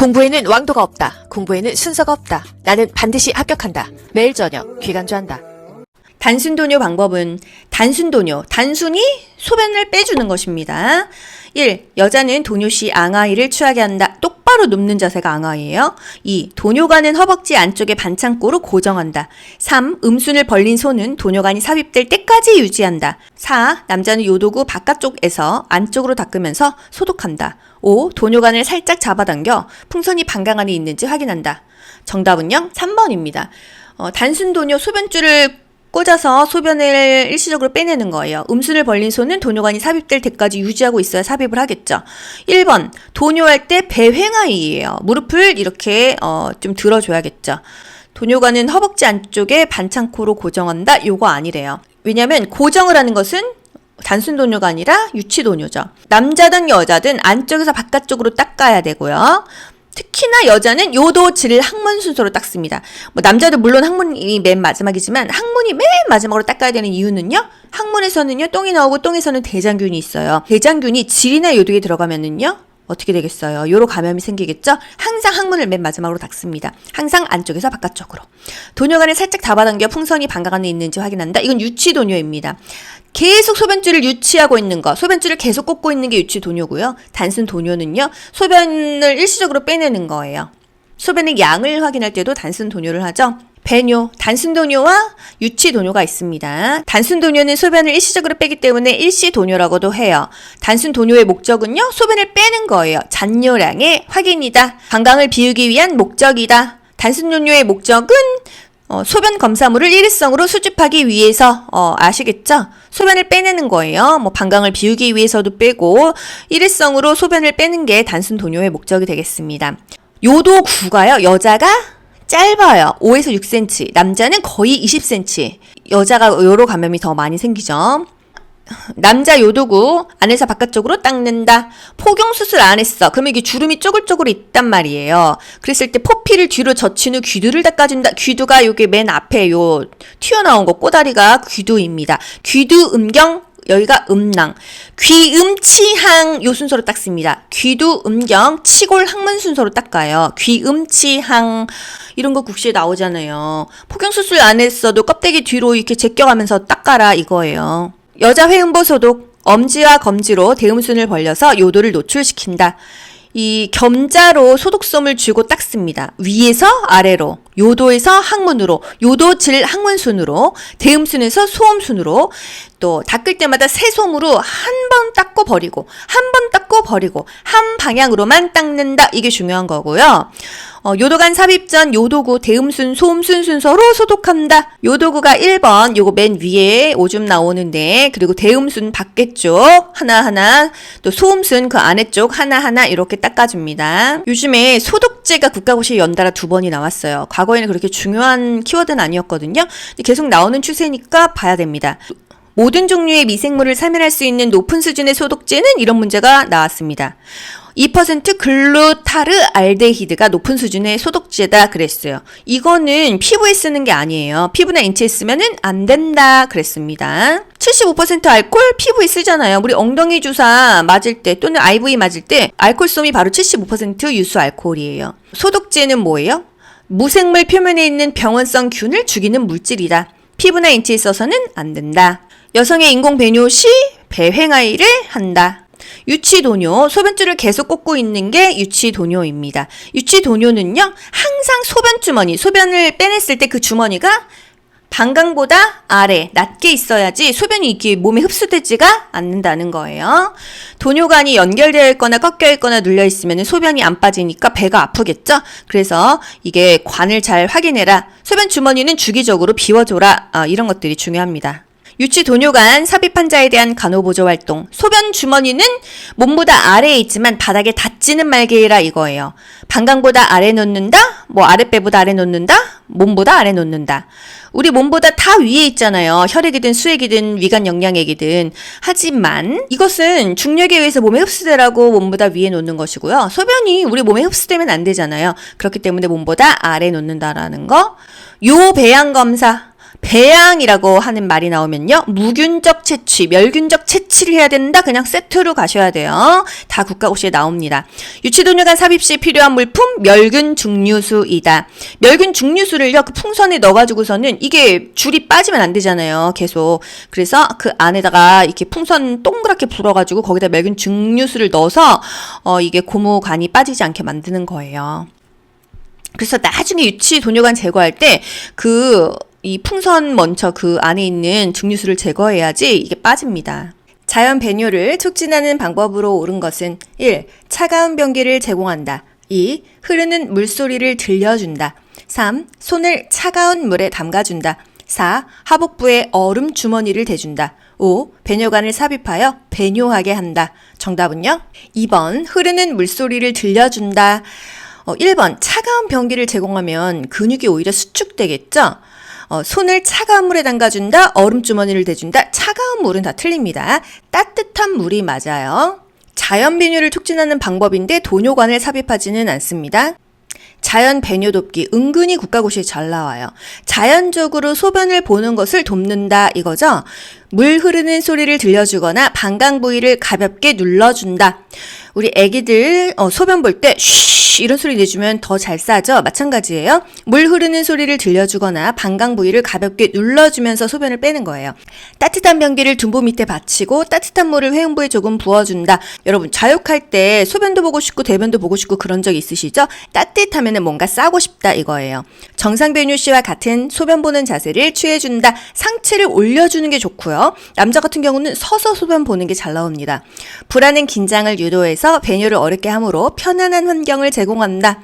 공부에는 왕도가 없다. 공부에는 순서가 없다. 나는 반드시 합격한다. 매일 저녁 귀간주한다. 단순 도뇨 방법은 단순 도뇨, 단순히 소변을 빼주는 것입니다. 1. 여자는 도뇨 시 앙하이를 취하게 한다. 똑바로 눕는 자세가 앙하이예요. 2. 도뇨관은 허벅지 안쪽에 반창고로 고정한다. 3. 음순을 벌린 손은 도뇨관이 삽입될 때까지 유지한다. 4. 남자는 요도구 바깥쪽에서 안쪽으로 닦으면서 소독한다. 5. 도뇨관을 살짝 잡아당겨 풍선이 방광 안에 있는지 확인한다. 정답은요? 3번입니다. 어, 단순 도뇨 소변줄을 꽂아서 소변을 일시적으로 빼내는 거예요. 음순을 벌린 손은 도뇨관이 삽입될 때까지 유지하고 있어야 삽입을 하겠죠. 1번, 도뇨할 때 배횡하이예요. 무릎을 이렇게 어, 좀 들어줘야겠죠. 도뇨관은 허벅지 안쪽에 반창고로 고정한다? 요거 아니래요. 왜냐면 고정을 하는 것은 단순 도뇨가 아니라 유치 도뇨죠. 남자든 여자든 안쪽에서 바깥쪽으로 닦아야 되고요. 특히나 여자는 요도 질 항문 순서로 닦습니다. 뭐 남자도 물론 항문이 맨 마지막이지만 항문이 맨 마지막으로 닦아야 되는 이유는요. 항문에서는요 똥이 나오고 똥에서는 대장균이 있어요. 대장균이 질이나 요도에 들어가면은요 어떻게 되겠어요? 요로 감염이 생기겠죠? 항상 항문을 맨 마지막으로 닦습니다. 항상 안쪽에서 바깥쪽으로. 도뇨관을 살짝 잡아당겨 풍선이 방광 안에 있는지 확인한다. 이건 유치 도뇨입니다. 계속 소변줄을 유치하고 있는 거, 소변줄을 계속 꽂고 있는 게 유치 도뇨고요. 단순 도뇨는요, 소변을 일시적으로 빼내는 거예요. 소변의 양을 확인할 때도 단순 도뇨를 하죠. 배뇨, 단순 도뇨와 유치 도뇨가 있습니다. 단순 도뇨는 소변을 일시적으로 빼기 때문에 일시 도뇨라고도 해요. 단순 도뇨의 목적은요, 소변을 빼는 거예요. 잔뇨량의 확인이다. 방광을 비우기 위한 목적이다. 단순 도뇨의 목적은 어, 소변 검사물을 일회성으로 수집하기 위해서 어, 아시겠죠? 소변을 빼내는 거예요. 뭐 방광을 비우기 위해서도 빼고 일회성으로 소변을 빼는 게 단순 도뇨의 목적이 되겠습니다. 요도 구가요. 여자가 짧아요. 5에서 6cm. 남자는 거의 20cm. 여자가 요로 감염이 더 많이 생기죠. 남자 요도구 안에서 바깥쪽으로 닦는다. 포경 수술 안 했어. 그러면 이게 주름이 쪼글쪼글 있단 말이에요. 그랬을 때 포피를 뒤로 젖힌 후 귀두를 닦아준다. 귀두가 요게 맨 앞에 요 튀어나온 거 꼬다리가 귀두입니다. 귀두 음경 여기가 음낭. 귀음 치항 요 순서로 닦습니다. 귀두 음경 치골 항문 순서로 닦아요. 귀음 치항 이런 거 국시에 나오잖아요. 포경 수술 안 했어도 껍데기 뒤로 이렇게 제껴가면서 닦아라 이거예요. 여자 회음보 소독 엄지와 검지로 대음순을 벌려서 요도를 노출시킨다. 이 겸자로 소독솜을 쥐고 닦습니다. 위에서 아래로, 요도에서 항문으로, 요도 질 항문순으로, 대음순에서 소음순으로, 또 닦을 때마다 새솜으로 한 번 닦고 버리고, 한 번 닦고 버리고, 한 방향으로만 닦는다. 이게 중요한 거고요. 어, 요도간 삽입 전 요도구 대음순 소음순 순서로 소독한다. 요도구가 1번 요거 맨 위에 오줌 나오는데 그리고 대음순 밖에 쪽 하나하나 또 소음순 그 아래쪽 하나하나 이렇게 닦아줍니다. 요즘에 소독제가 국가고시에 연달아 두 번이 나왔어요. 과거에는 그렇게 중요한 키워드는 아니었거든요. 계속 나오는 추세니까 봐야 됩니다. 모든 종류의 미생물을 사멸할 수 있는 높은 수준의 소독제는 이런 문제가 나왔습니다. 2% 글루타르 알데히드가 높은 수준의 소독제다 그랬어요. 이거는 피부에 쓰는 게 아니에요. 피부나 인체에 쓰면은 안 된다 그랬습니다. 75% 알코올 피부에 쓰잖아요. 우리 엉덩이 주사 맞을 때 또는 IV 맞을 때 알코올솜이 바로 75% 유수 알코올이에요. 소독제는 뭐예요? 무생물 표면에 있는 병원성 균을 죽이는 물질이다. 피부나 인체에 있어서는 안 된다. 여성의 인공 배뇨 시 배횡아이를 한다. 유치도뇨, 소변줄을 계속 꽂고 있는 게 유치도뇨입니다. 유치도뇨는요, 항상 소변주머니, 소변을 빼냈을 때 그 주머니가 방광보다 아래, 낮게 있어야지 소변이 이렇게 몸에 흡수되지가 않는다는 거예요. 도뇨관이 연결되어 있거나 꺾여 있거나 눌려 있으면 소변이 안 빠지니까 배가 아프겠죠? 그래서 이게 관을 잘 확인해라. 소변 주머니는 주기적으로 비워줘라. 아, 이런 것들이 중요합니다. 유치 도뇨관 삽입 환자에 대한 간호 보조 활동. 소변 주머니는 몸보다 아래에 있지만 바닥에 닿지는 말게 해라 이거예요. 방광보다 아래 놓는다? 뭐 아랫배보다 아래 놓는다? 몸보다 아래 놓는다. 우리 몸보다 다 위에 있잖아요. 혈액이든 수액이든 위간 영양액이든. 하지만 이것은 중력에 의해서 몸에 흡수되라고 몸보다 위에 놓는 것이고요. 소변이 우리 몸에 흡수되면 안 되잖아요. 그렇기 때문에 몸보다 아래 놓는다라는 거. 요 배양 검사. 배양이라고 하는 말이 나오면요. 무균적 채취, 멸균적 채취를 해야 된다. 그냥 세트로 가셔야 돼요. 다 국가고시에 나옵니다. 유치도뇨 간 삽입 시 필요한 물품 멸균 중류수이다. 멸균 중류수를요. 그 풍선에 넣어가지고서는 이게 줄이 빠지면 안 되잖아요. 계속. 그래서 그 안에다가 이렇게 풍선 동그랗게 불어가지고 거기다 멸균 중류수를 넣어서 어 이게 고무 간이 빠지지 않게 만드는 거예요. 그래서 나중에 유치 도뇨관 제거할 때 그 이 풍선 먼저 그 안에 있는 증류수를 제거해야지 이게 빠집니다. 자연 배뇨를 촉진하는 방법으로 옳은 것은 1. 차가운 변기를 제공한다. 2. 흐르는 물소리를 들려준다. 3. 손을 차가운 물에 담가준다. 4. 하복부에 얼음 주머니를 대준다. 5. 배뇨관을 삽입하여 배뇨하게 한다. 정답은요? 2번 흐르는 물소리를 들려준다. 어, 1번 차가운 변기를 제공하면 근육이 오히려 수축되겠죠? 어, 손을 차가운 물에 담가준다, 얼음 주머니를 대준다. 차가운 물은 다 틀립니다. 따뜻한 물이 맞아요. 자연 배뇨를 촉진하는 방법인데 도뇨관을 삽입하지는 않습니다. 자연 배뇨 돕기 은근히 국가고시에 잘 나와요. 자연적으로 소변을 보는 것을 돕는다 이거죠. 물 흐르는 소리를 들려주거나 방광 부위를 가볍게 눌러준다. 우리 애기들 어, 소변 볼 때 쉬 이런 소리 내주면 더 잘 싸죠. 마찬가지예요. 물 흐르는 소리를 들려주거나 방광 부위를 가볍게 눌러주면서 소변을 빼는 거예요. 따뜻한 변기를 둔부 밑에 받치고 따뜻한 물을 회음부에 조금 부어준다. 여러분 자욕할 때 소변도 보고 싶고 대변도 보고 싶고 그런 적 있으시죠? 따뜻하면 뭔가 싸고 싶다 이거예요. 정상 배뇨 씨와 같은 소변 보는 자세를 취해준다. 상체를 올려주는 게 좋고요. 남자 같은 경우는 서서 소변 보는 게 잘 나옵니다. 불안한 긴장을 유도해서 배뇨를 어렵게 함으로 편안한 환경을 제공한다.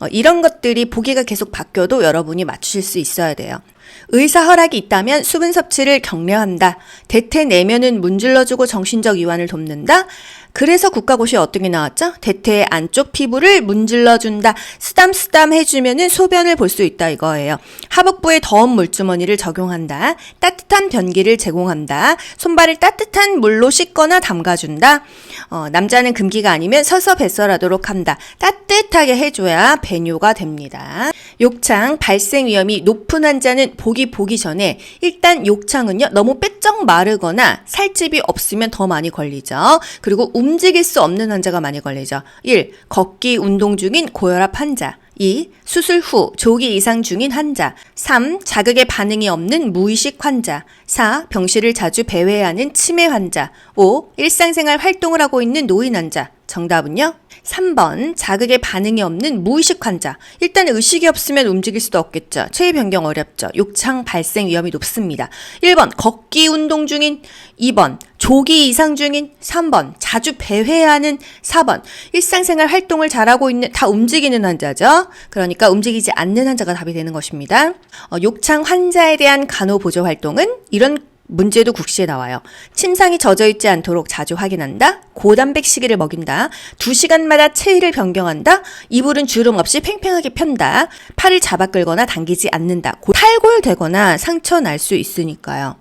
어, 이런 것들이 보기가 계속 바뀌어도 여러분이 맞추실 수 있어야 돼요. 의사 허락이 있다면 수분 섭취를 격려한다. 대퇴 내면은 문질러주고 정신적 이완을 돕는다. 그래서 국가고시에 어떤 게 나왔죠? 대퇴의 안쪽 피부를 문질러준다. 쓰담쓰담 해주면은 소변을 볼 수 있다 이거예요. 하복부에 더운 물주머니를 적용한다. 따뜻한 변기를 제공한다. 손발을 따뜻한 물로 씻거나 담가준다. 어, 남자는 금기가 아니면 서서 뱃설하도록 한다. 따뜻하게 해줘야 배뇨가 됩니다. 욕창 발생 위험이 높은 환자 는 보기 보기 전에 일단 욕창은요 너무 빼쩍 마르거나 살집이 없으면 더 많이 걸리죠. 그리고 움직일 수 없는 환자가 많이 걸리죠. 1. 걷기 운동 중인 고혈압 환자. 2. 수술 후 조기 이상 중인 환자. 3. 자극에 반응이 없는 무의식 환자. 4. 병실을 자주 배회하는 치매 환자. 5. 일상생활 활동을 하고 있는 노인 환자. 정답은요? 3번 자극에 반응이 없는 무의식 환자. 일단 의식이 없으면 움직일 수도 없겠죠. 체위 변경 어렵죠. 욕창 발생 위험이 높습니다. 1번 걷기 운동 중인 2번 조기 이상 중인 3번 자주 배회하는 4번 일상생활 활동을 잘하고 있는 다 움직이는 환자죠. 그러니까 움직이지 않는 환자가 답이 되는 것입니다. 어, 욕창 환자에 대한 간호 보조 활동은 이런 문제도 국시에 나와요. 침상이 젖어 있지 않도록 자주 확인한다. 고단백 시기를 먹인다. 두 시간마다 체위를 변경한다. 이불은 주름 없이 팽팽하게 편다. 팔을 잡아 끌거나 당기지 않는다. 고- 탈골되거나 상처 날 수 있으니까요.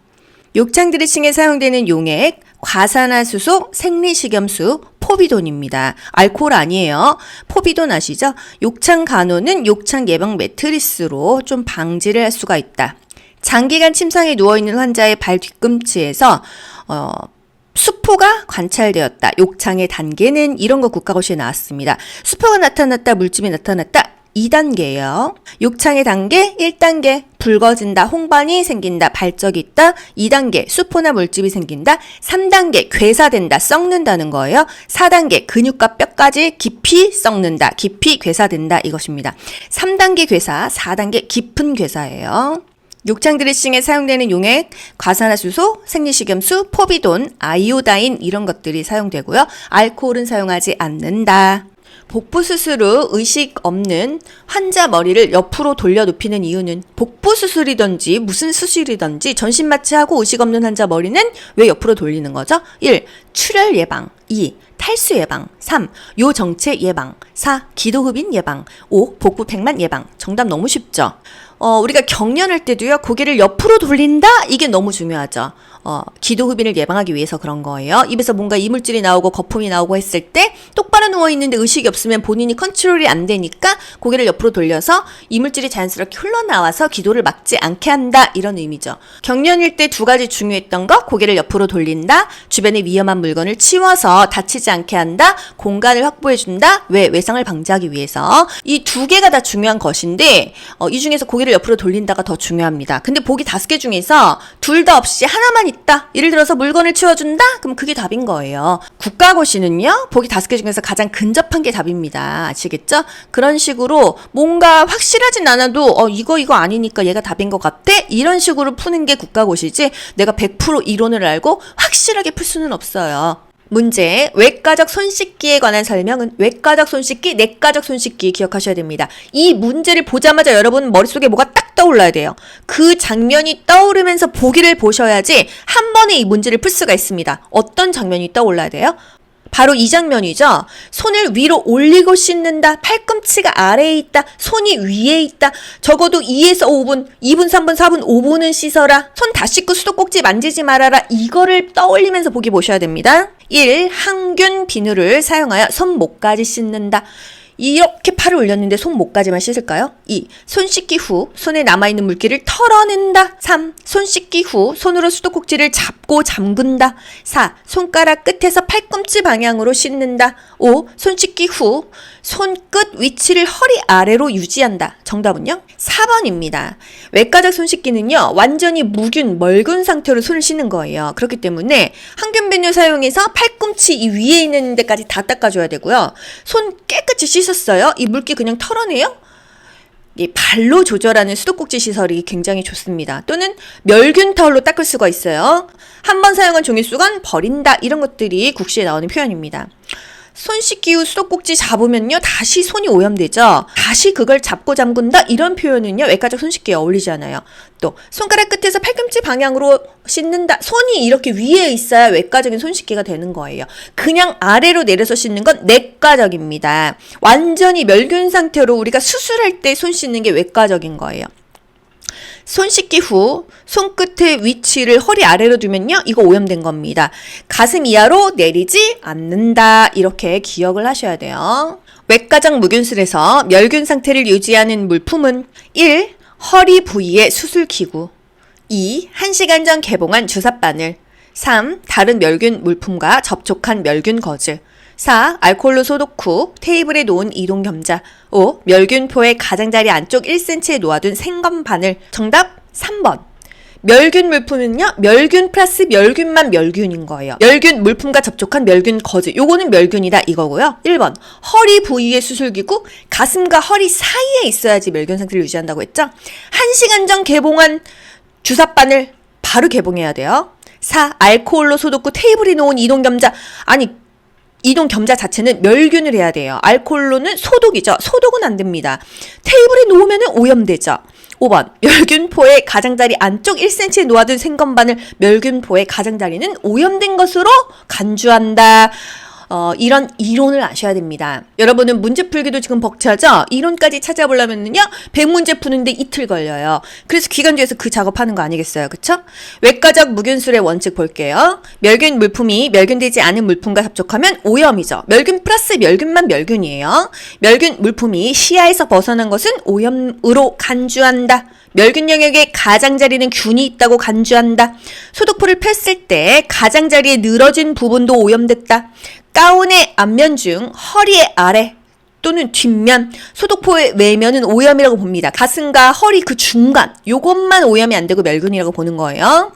욕창 드레싱에 사용되는 용액 과산화수소, 생리식염수, 포비돈입니다. 알코올 아니에요. 포비돈 아시죠? 욕창 간호는 욕창 예방 매트리스로 좀 방지를 할 수가 있다. 장기간 침상에 누워있는 환자의 발 뒤꿈치에서 어, 수포가 관찰되었다. 욕창의 단계는 이런 거 국가고시에 나왔습니다. 수포가 나타났다, 물집이 나타났다. 2단계예요. 욕창의 단계 1단계 붉어진다, 홍반이 생긴다, 발적이 있다. 2단계 수포나 물집이 생긴다. 3단계 괴사된다, 썩는다는 거예요. 4단계 근육과 뼈까지 깊이 썩는다, 깊이 괴사된다 이것입니다. 3단계 괴사, 4단계 깊은 괴사예요. 욕창 드레싱에 사용되는 용액, 과산화수소, 생리식염수, 포비돈, 아이오다인 이런 것들이 사용되고요. 알코올은 사용하지 않는다. 복부 수술 후 의식 없는 환자 머리를 옆으로 돌려 눕히는 이유는 복부 수술이든지 무슨 수술이든지 전신 마취하고 의식 없는 환자 머리는 왜 옆으로 돌리는 거죠? 1. 출혈 예방 2. 탈수 예방 3. 요정체 예방. 4. 기도흡인 예방. 5. 복부 백만 예방. 정답 너무 쉽죠? 어, 우리가 경련할 때도요, 고개를 옆으로 돌린다? 이게 너무 중요하죠. 어, 기도흡인을 예방하기 위해서 그런 거예요. 입에서 뭔가 이물질이 나오고 거품이 나오고 했을 때 똑바로 누워있는데 의식이 없으면 본인이 컨트롤이 안 되니까 고개를 옆으로 돌려서 이물질이 자연스럽게 흘러나와서 기도를 막지 않게 한다. 이런 의미죠. 경련일 때 두 가지 중요했던 거, 고개를 옆으로 돌린다. 주변에 위험한 물건을 치워서 다치지 않게 한다. 공간을 확보해 준다. 왜? 외상을 방지하기 위해서. 이 두 개가 다 중요한 것인데, 어, 이 중에서 고개를 옆으로 돌린다가 더 중요합니다. 근데 보기 다섯 개 중에서 둘 다 없이 하나만 있다. 예를 들어서 물건을 치워준다? 그럼 그게 답인 거예요. 국가고시는요, 보기 다섯 개 중에서 가장 근접한 게 답입니다. 아시겠죠? 그런 식으로 뭔가 확실하진 않아도, 어, 이거, 이거 아니니까 얘가 답인 것 같아? 이런 식으로 푸는 게 국가고시지, 내가 100% 이론을 알고 확실하게 풀 수는 없어요. 문제, 외과적 손 씻기에 관한 설명은 외과적 손 씻기, 내과적 손 씻기 기억하셔야 됩니다. 이 문제를 보자마자 여러분 머릿속에 뭐가 딱 떠올라야 돼요. 그 장면이 떠오르면서 보기를 보셔야지 한 번에 이 문제를 풀 수가 있습니다. 어떤 장면이 떠올라야 돼요? 바로 이 장면이죠. 손을 위로 올리고 씻는다. 팔꿈치가 아래에 있다. 손이 위에 있다. 적어도 2에서 5분, 2분, 3분, 4분, 5분은 씻어라. 손 다 씻고 수도꼭지 만지지 말아라. 이거를 떠올리면서 보기 보셔야 됩니다. 1. 항균 비누를 사용하여 손목까지 씻는다. 이렇게 팔을 올렸는데 손목까지만 씻을까요? 2. 손 씻기 후 손에 남아있는 물기를 털어낸다. 3. 손 씻기 후 손으로 수도꼭지를 잡 고 잠근다. 4. 손가락 끝에서 팔꿈치 방향으로 씻는다. 5. 손 씻기 후 손끝 위치를 허리 아래로 유지한다. 정답은요? 4번입니다. 외과적 손 씻기는요, 완전히 무균, 멀군 상태로 손을 씻는 거예요. 그렇기 때문에 항균 비누 사용해서 팔꿈치 이 위에 있는 데까지 다 닦아줘야 되고요. 손 깨끗이 씻었어요. 이 물기 그냥 털어내요? 이 발로 조절하는 수도꼭지 시설이 굉장히 좋습니다. 또는 멸균 타올로 닦을 수가 있어요. 한 번 사용한 종이수건 버린다 이런 것들이 국시에 나오는 표현입니다. 손 씻기 후 수도꼭지 잡으면요 다시 손이 오염되죠. 다시 그걸 잡고 잠근다 이런 표현은요 외과적 손 씻기에 어울리지 않아요. 또 손가락 끝에서 팔꿈치 방향으로 씻는다. 손이 이렇게 위에 있어야 외과적인 손 씻기가 되는 거예요. 그냥 아래로 내려서 씻는 건 내과적입니다. 완전히 멸균 상태로 우리가 수술할 때 손 씻는 게 외과적인 거예요. 손 씻기 후 손끝의 위치를 허리 아래로 두면요. 이거 오염된 겁니다. 가슴 이하로 내리지 않는다. 이렇게 기억을 하셔야 돼요. 외과적 무균술에서 멸균 상태를 유지하는 물품은 1. 허리 부위의 수술 기구 2. 1시간 전 개봉한 주사바늘 3. 다른 멸균 물품과 접촉한 멸균 거즈 4. 알코올로 소독 후 테이블에 놓은 이동 겸자 5. 멸균포의 가장자리 안쪽 1cm에 놓아둔 생검 바늘 정답 3번 멸균 물품은요, 멸균 플러스 멸균만 멸균인 거예요. 멸균 물품과 접촉한 멸균 거즈. 요거는 멸균이다 이거고요. 1번. 허리 부위의 수술기구, 가슴과 허리 사이에 있어야지 멸균 상태를 유지한다고 했죠? 1시간 전 개봉한 주사바늘 바로 개봉해야 돼요. 4. 알코올로 소독 후 테이블에 놓은 이동 겸자. 아니, 이동 겸자 자체는 멸균을 해야 돼요. 알코올로는 소독이죠. 소독은 안 됩니다. 테이블에 놓으면 오염되죠. 5번 멸균포의 가장자리 안쪽 1cm에 놓아둔 생건반을 멸균포의 가장자리는 오염된 것으로 간주한다. 어, 이런 이론을 아셔야 됩니다. 여러분은 문제 풀기도 지금 벅차죠? 이론까지 찾아보려면요, 100문제 푸는데 이틀 걸려요. 그래서 기간주에서 그 작업하는 거 아니겠어요? 그쵸? 외과적 무균술의 원칙 볼게요. 멸균 물품이 멸균되지 않은 물품과 접촉하면 오염이죠. 멸균 플러스 멸균만 멸균이에요. 멸균 물품이 시야에서 벗어난 것은 오염으로 간주한다. 멸균 영역에 가장자리는 균이 있다고 간주한다. 소독포를 폈을 때 가장자리에 늘어진 부분도 오염됐다. 가운의 앞면 중 허리의 아래 또는 뒷면, 소독포의 외면은 오염이라고 봅니다. 가슴과 허리 그 중간, 요것만 오염이 안 되고 멸균이라고 보는 거예요.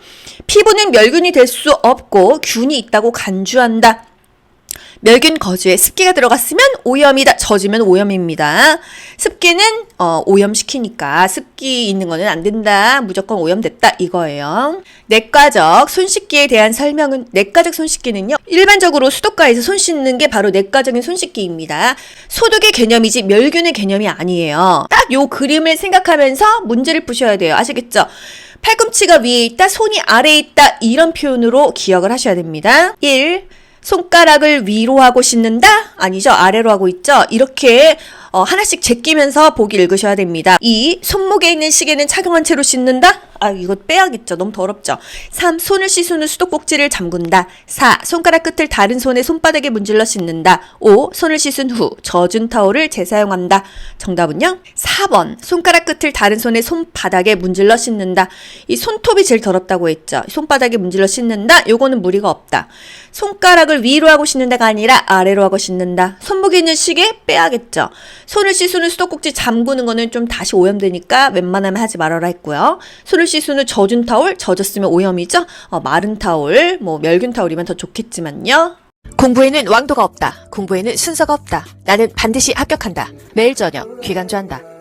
피부는 멸균이 될 수 없고 균이 있다고 간주한다. 멸균 거즈에 습기가 들어갔으면 오염이다. 젖으면 오염입니다. 습기는 어, 오염시키니까 습기 있는 거는 안 된다. 무조건 오염됐다. 이거예요. 내과적 손 씻기에 대한 설명은 내과적 손 씻기는요. 일반적으로 수도가에서 손 씻는 게 바로 내과적인 손 씻기입니다. 소독의 개념이지 멸균의 개념이 아니에요. 딱 요 그림을 생각하면서 문제를 푸셔야 돼요. 아시겠죠? 팔꿈치가 위에 있다, 손이 아래에 있다 이런 표현으로 기억을 하셔야 됩니다. 1. 손가락을 위로 하고 씻는다? 아니죠. 아래로 하고 있죠. 이렇게 어, 하나씩 제끼면서 보기 읽으셔야 됩니다. 2. 손목에 있는 시계는 착용한 채로 씻는다? 아, 이거 빼야겠죠. 너무 더럽죠. 3. 손을 씻은 후 수도꼭지를 잠근다. 4. 손가락 끝을 다른 손의 손바닥에 문질러 씻는다. 5. 손을 씻은 후 젖은 타올을 재사용한다. 정답은요? 4번. 손가락 끝을 다른 손의 손바닥에 문질러 씻는다. 이 손톱이 제일 더럽다고 했죠. 손바닥에 문질러 씻는다. 요거는 무리가 없다. 손가락을 위로 하고 씻는다가 아니라 아래로 하고 씻는다. 손목에 있는 시계 빼야겠죠. 손을 씻은 후 수도꼭지 잠그는 거는 좀 다시 오염되니까 웬만하면 하지 말아라 했고요. 손을 후 젖은 타올, 젖었으면 오염이죠. 어, 마른 타올, 뭐 멸균 타올이면 더 좋겠지만요. 공부에는 왕도가 없다. 공부에는 순서가 없다. 나는 반드시 합격한다. 매일 저녁 귀간주한다.